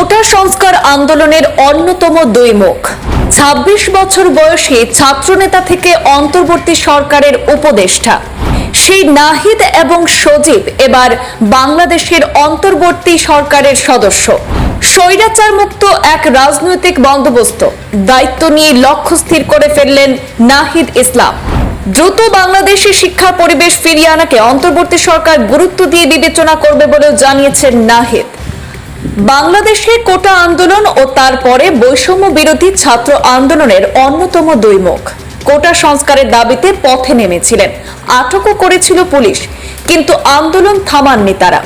কোটা সংস্কার আন্দোলনের অন্যতম দুই মুখ ছাব্বিশ বছর বয়সী ছাত্রনেতা থেকে অন্তর্বর্তী সরকারের উপদেষ্টা। সেই নাহিদ এবং সজীব এবার বাংলাদেশের অন্তর্বর্তী সরকারের সদস্য। স্বৈরাচার মুক্ত এক রাজনৈতিক বন্দোবস্ত। দায়িত্ব নিয়ে লক্ষ্য স্থির করে ফেললেন নাহিদ ইসলাম। দ্রুত বাংলাদেশে শিক্ষা পরিবেশ ফিরিয়ে আনাকে অন্তর্বর্তী সরকার গুরুত্ব দিয়ে বিবেচনা করবে বলেও জানিয়েছেন নাহিদ। বাংলাদেশে কোটা আন্দোলন ও তারপরে বৈষম্য বিরোধী ছাত্র আন্দোলনের অন্যতম দুই মুখ। কোটা সংস্কারের দাবিতে পথে নেমেছিলেন। আটকও করেছিল পুলিশ, কিন্তু আন্দোলন থামাননি তারা।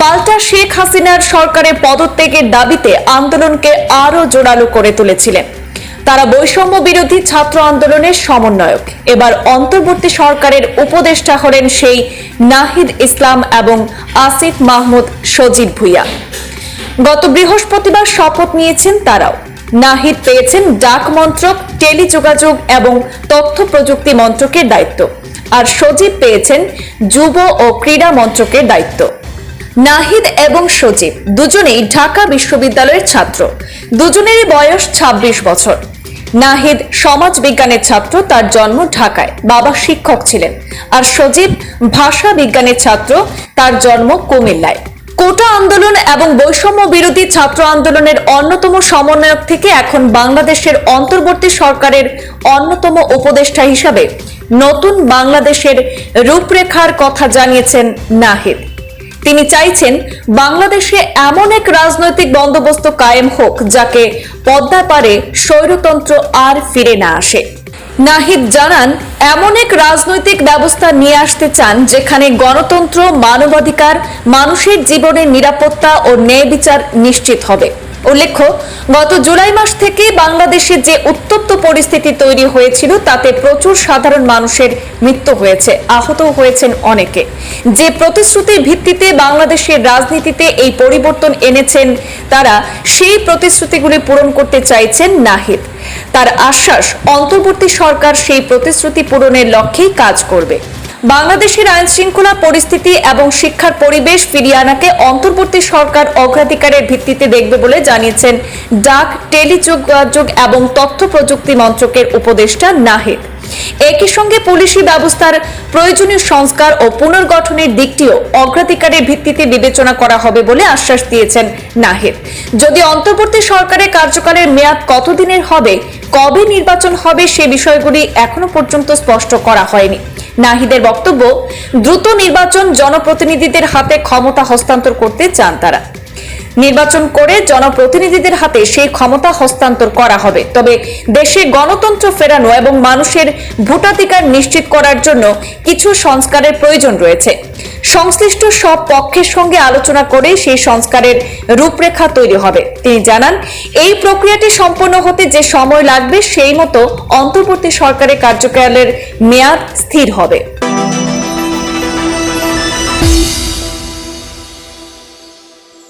পাল্টা শেখ হাসিনার সরকারের পদত্যাগের দাবিতে আন্দোলনকে আরও জোরালো করে তুলেছিলেন। তারা বৈষম্য বিরোধী ছাত্র আন্দোলনের সমন্বয়ক। এবার অন্তর্বর্তী সরকারের উপদেষ্টা হলেন সেই নাহিদ ইসলাম এবং আসিফ মাহমুদ সজিব ভুইয়া। গত বৃহস্পতিবার শপথ নিয়েছেন তারাও। নাহিদ পেয়েছেন ডাক মন্ত্রক, টেলিযোগাযোগ এবং তথ্য প্রযুক্তি মন্ত্রকের দায়িত্ব। আর সজীব পেয়েছেন যুব ও ক্রীড়া মন্ত্রকের দায়িত্ব। নাহিদ এবং সজীব দুজনেই ঢাকা বিশ্ববিদ্যালয়ের ছাত্র। দুজনেরই বয়স ২৬ বছর। নাহিদ সমাজ বিজ্ঞানের ছাত্র, তার জন্ম ঢাকায়। বাবা শিক্ষক ছিলেন। আর সজীব ভাষা বিজ্ঞানের ছাত্র, তার জন্ম কুমিল্লায়। কোটা আন্দোলন এবং বৈষম্য বিরোধী ছাত্র আন্দোলনের অন্যতম সমন্বয়ক থেকে এখন বাংলাদেশের অন্তর্বর্তী সরকারের অন্যতম উপদেষ্টা হিসাবে নতুন বাংলাদেশের রূপরেখার কথা জানিয়েছেন নাহিদ। তিনি চাইছেন বাংলাদেশে এমন এক রাজনৈতিক বন্দোবস্ত কায়েম হোক যাকে পদ্মা পারে স্বৈরতন্ত্র আর ফিরে না আসে। নাহিদ জানান, এমন এক রাজনৈতিক ব্যবস্থা নিয়ে আসতে চান যেখানে গণতন্ত্র, মানবাধিকার, মানুষের জীবনের নিরাপত্তা ও ন্যায় বিচার নিশ্চিত হবে। উল্লেখ্য, গত জুলাই মাস থেকে বাংলাদেশে যে উত্তপ্ত পরিস্থিতি তৈরি হয়েছিল, তাতে প্রচুর সাধারণ মানুষের মৃত্যু হয়েছে আহত হয়েছেন অনেকে। যে প্রতিশ্রুতির ভিত্তিতে বাংলাদেশের রাজনীতিতে এই পরিবর্তন এনেছেন তারা, সেই প্রতিশ্রুতিগুলি পূরণ করতে চাইছেন নাহিদ। তার আশ্বাস, অন্তর্বর্তী সরকার সেই প্রতিশ্রুতি পূরণের লক্ষ্যেই কাজ করবে। বাংলাদেশের আইন শৃঙ্খলা পরিস্থিতি এবং শিক্ষার পরিবেশ ফিরিয়ে আনাকে অন্তর্বর্তী সরকার অগ্রাধিকারের ভিত্তিতে দেখবে বলে জানিয়েছেন ডাক টেলিযোগাযোগ এবং তথ্য প্রযুক্তি মন্ত্রকের উপদেষ্টা নাহিদ। একই সঙ্গে পুলিশি ব্যবস্থার প্রয়োজনীয় সংস্কার ও পুনর্গঠনের দিকটিও অগ্রাধিকারের ভিত্তিতে বিবেচনা করা হবে বলে আশ্বাস দিয়েছেন নাহিদ। যদি অন্তর্বর্তী সরকারের কার্যকালের মেয়াদ কতদিনের হবে, কবে নির্বাচন হবে সে বিষয়গুলি এখনও পর্যন্ত স্পষ্ট করা হয়নি। নাহিদের বক্তব্য, দ্রুত নির্বাচন জনপ্রতিনিধিদের হাতে ক্ষমতা হস্তান্তর করতে চান তারা। নির্বাচন করে জনপ্রতিনিধিদের হাতে সেই ক্ষমতা হস্তান্তর করা হবে। তবে দেশে গণতন্ত্র ফেরানো এবং মানুষের ভোটাধিকার নিশ্চিত করার জন্য কিছু সংস্কারের প্রয়োজন রয়েছে। সংশ্লিষ্ট সব পক্ষের সঙ্গে আলোচনা করে সেই সংস্কারের রূপরেখা তৈরি হবে। তিনি জানান, এই প্রক্রিয়াটি সম্পন্ন হতে যে সময় লাগবে সেই মতো অন্তর্বর্তী সরকারের কার্যকালের মেয়াদ স্থির হবে।